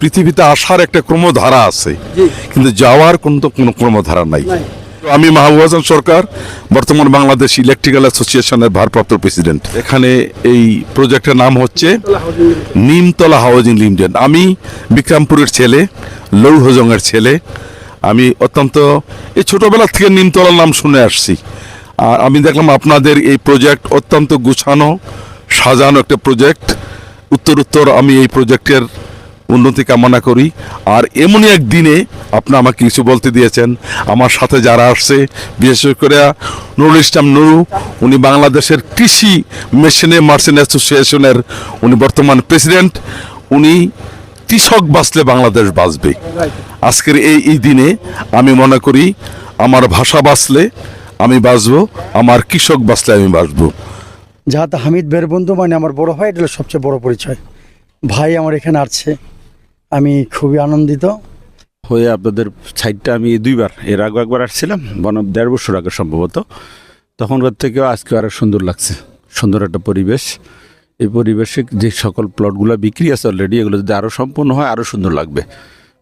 পৃথিবীতে আসার একটা ক্রমধারা আছে। কিন্তু যাওয়ার কোন তো কোনো ক্রমধারা নাই। আমি মাহবুব হাসান সরকার বর্তমান বাংলাদেশ ইলেকট্রিক্যাল অ্যাসোসিয়েশনের ভারপ্রাপ্ত প্রেসিডেন্ট। এখানে এই প্রজেক্টের নাম হচ্ছে নিমতলা হাউজিং লিমিটেড। আমি বিক্রমপুরের ছেলে লৌহজংয়ের ছেলে। আমি অত্যন্ত এই ছোটোবেলা থেকে নিমতলার নাম শুনে আসছি। আর আমি দেখলাম আপনাদের এই প্রজেক্ট অত্যন্ত গুছানো সাজানো একটা প্রজেক্ট। উত্তর উত্তর আমি এই প্রজেক্টের উন্নতি কামনা করি। আর এমনই এক দিনে আপনি আমাকে কিছু বলতে দিয়েছেন। আমার সাথে যারা আসছে, বিশেষ করে নুরুল ইসলাম নুরু, উনি বাংলাদেশের কৃষি মেশিনে মার্চেন্ট অ্যাসোসিয়েশনের উনি বর্তমান প্রেসিডেন্ট, উনি কৃষক বাঁচলে বাংলাদেশ বাঁচবে। আজকের এই এই দিনে আমি মনে করি আমার ভাষা বাঁচলে আমি বাঁচব, আমার কৃষক বাঁচলে আমি বাঁচব। যাহাতে হামিদ বের বন্ধু মানে আমার বড় ভাই, এটা সবচেয়ে বড় পরিচয়। ভাই আমার এখানে আসছে। আমি খুবই আনন্দিত। হয়ে আপনাদের সাইডটা আমি দুইবার, এর আগে একবার আসছিলাম বন দেড় বছর আগে সম্ভবত। তখনকার থেকেও আজকে আরও সুন্দর লাগছে, সুন্দর একটা পরিবেশ। এই পরিবেশে যে সকল প্লটগুলো বিক্রি আছে অলরেডি এগুলো যদি আরও সম্পূর্ণ হয় আরও সুন্দর লাগবে।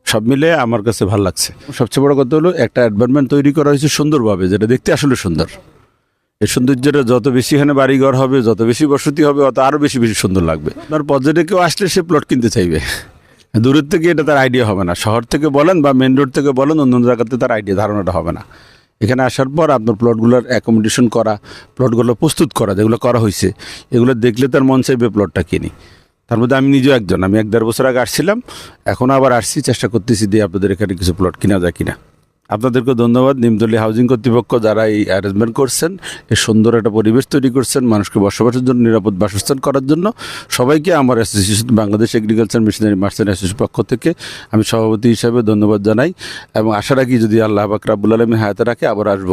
সব মিলে আমার কাছে ভালো লাগছে। সবচেয়ে বড় কথা হলো, একটা অ্যাডভার্টমেন্ট তৈরি করা হয়েছে সুন্দরভাবে, যেটা দেখতে আসলে সুন্দর। এই সৌন্দর্যটা যত বেশি এখানে বাড়িঘর হবে, যত বেশি বসতি হবে, অত আরও বেশি বেশি সুন্দর লাগবে। আপনার পর্যটকেও আসলে সে প্লট কিনতে চাইবে। দূরের থেকে এটা তার আইডিয়া হবে না। শহর থেকে বলেন বা মেন রোড থেকে বলেন অন্য জায়গাতে তার আইডিয়া ধারণাটা হবে না। এখানে আসার পর আপনার প্লটগুলোর অ্যাকোমোডেশন করা প্লটগুলো প্রস্তুত করা, যেগুলো করা হয়েছে, এগুলো দেখলে তার মন চাইবে প্লটটা কিনি। তার মধ্যে আমি নিজেও একজন, আমি এক দেড় বছর আগে আসছিলাম, এখন আবার আসছি, চেষ্টা করতেছি দিয়ে আপনাদের এখানে কিছু প্লট কিনা যায় কিনা। আপনাদেরকে ধন্যবাদ। নিমতলি হাউজিং কর্তৃপক্ষ যারা এই অ্যারেঞ্জমেন্ট করছেন, এই সুন্দর একটা পরিবেশ তৈরি করছেন, মানুষকে বসবাসের জন্য, নিরাপদ বাসস্থান করার জন্য, সবাইকে আমার association Bangladesh agriculture missionary merchant association পক্ষ থেকে আমি সভাপতি হিসাবে ধন্যবাদ জানাই এবং আশা রাখি যদি আল্লাহ বাকরাবুল আলমী হায়াতে রাখে, আবার আসব।